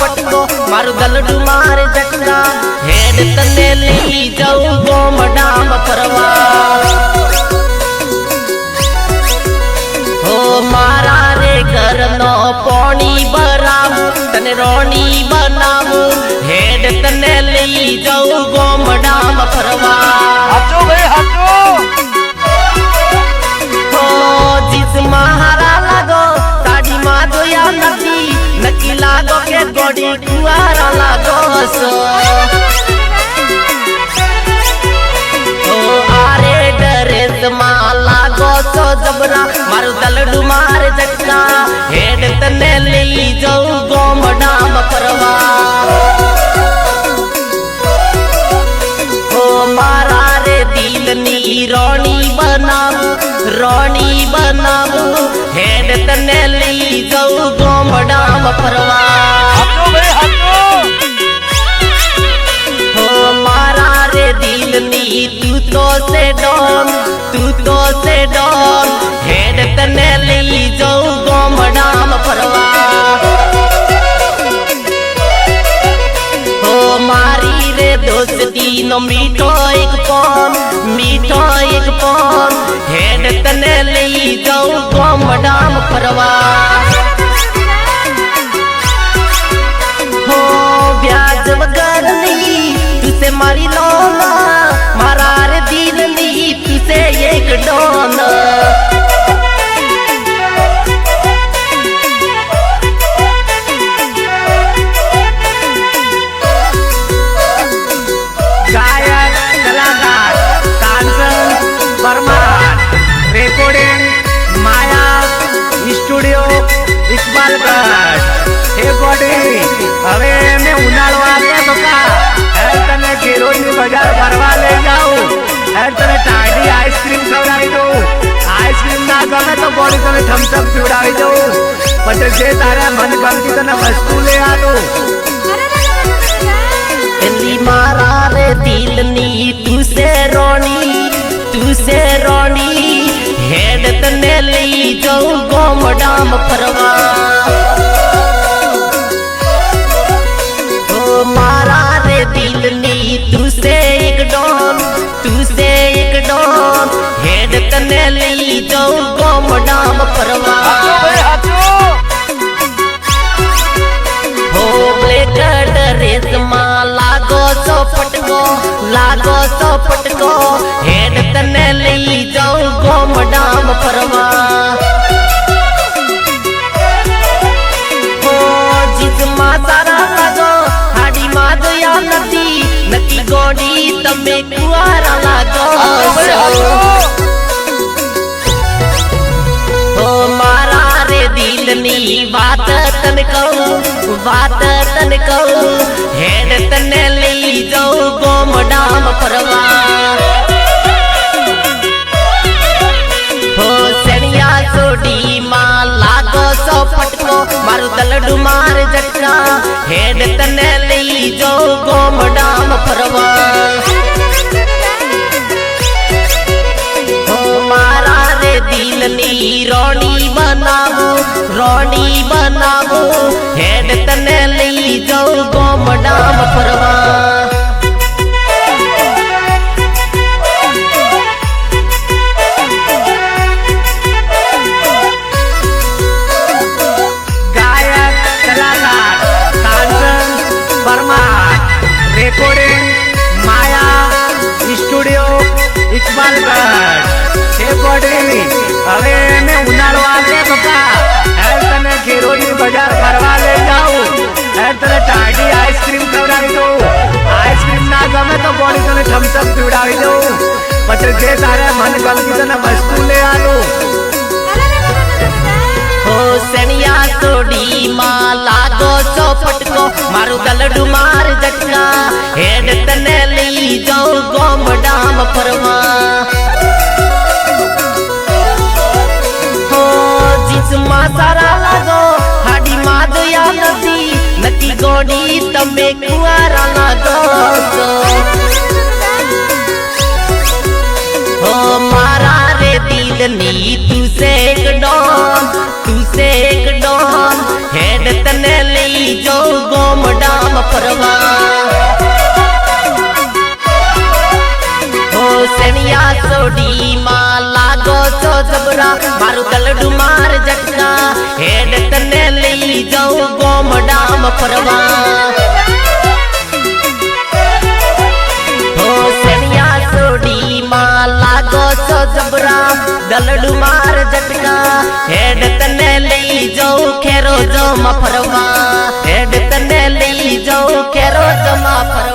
પટકો, મારું ગલડું માર જકના હેડ તને લઈ જાઉં ગોમડામ ફરવા. હો મારા રે ઘરનો પોણી બરાવું તને રોણી બનાવું. હેડ તને લઈ જાઉં ગોડી કુવારા લાગો સો હો આરે ડરેસમાં લાગો છો જબરા. મારું દલડું માર જટકા હેડ તને લઈ જાઉં ગોમડામ ફરવા. મારા રે દિલની રોણી બનાવું રોણી બનાવું. હેડ તને લઈ જાઉં ગોમડામ ફરવા. દોસ્તી નો મીઠો એક પોન મીઠો એક પોન હેડ તને લઈ જાઉં ગોમડામ ફરવા હો વ્યાજ વગરની તુસે મારી લોન ગમે તો બોડી તને થમ્સઅપ પીવડાવી દઉં. પછી જે તારે મન ગમતી તને વસ્તુ લઈ આવું પેલી મારા રે દિલની, તું સે રોણી, તું સે રોણી. હેડ તને લઈ જાઉં ગોમડામ ફરવા. ઓ મારા રે દિલની, તું સે એક ડોન તું સે એક ડોન હેડ તને લઈ જાઉં લાગો છો પટકો લાગો છો પટકો હેડ તને લઈ જાઉં ગોમડામ ફરવા હો જીતમાં સારા લાગો હાડીમાં જોયા નથી નક્કી ગોડી તમે કુવારા લાગો છો. ઓ મારા રે દિલની વાત તને કહું વાત તને કહું હેડ તને લઈ જાઉં ગોમડામ ફરવા હો સણિયા સોડી માં લાગો સો ફટકો મારું દલડું માર જટકા હેડ તને લઈ જાઉં ગોમડામ ફરવા હો હેડ તને લઈ જાઉં ગોમડામ ફરવા. ઇકબાલગઢ. હે બોડી હવે મેં ઉનાળો આવે બકા પીવડાવી દઉં. પછી જે તારે મન ગમતી તને વસ્તુ લે આવું હો સણિયા તોડી માં લાગો છો ફટકો મારું ગલડું માર જટકા હેડ લઈ જાઉં ગોમડામ ફરવા. હો જીસમાં સારા લાગો, હાડીમાં દયા નથી. નથી ગોડી તમે મારું ગલડું માર જટકા, હેડ તને લઈ જાઉં ગોમડામ ફરવા. લાગો છો જબરા ગલડું માર જટકા, હેડ તને લઈ જાઉં ખેરો જમા ફરવા. હેડ તને લઈ જાઉં ખેરો જમા ફરવા.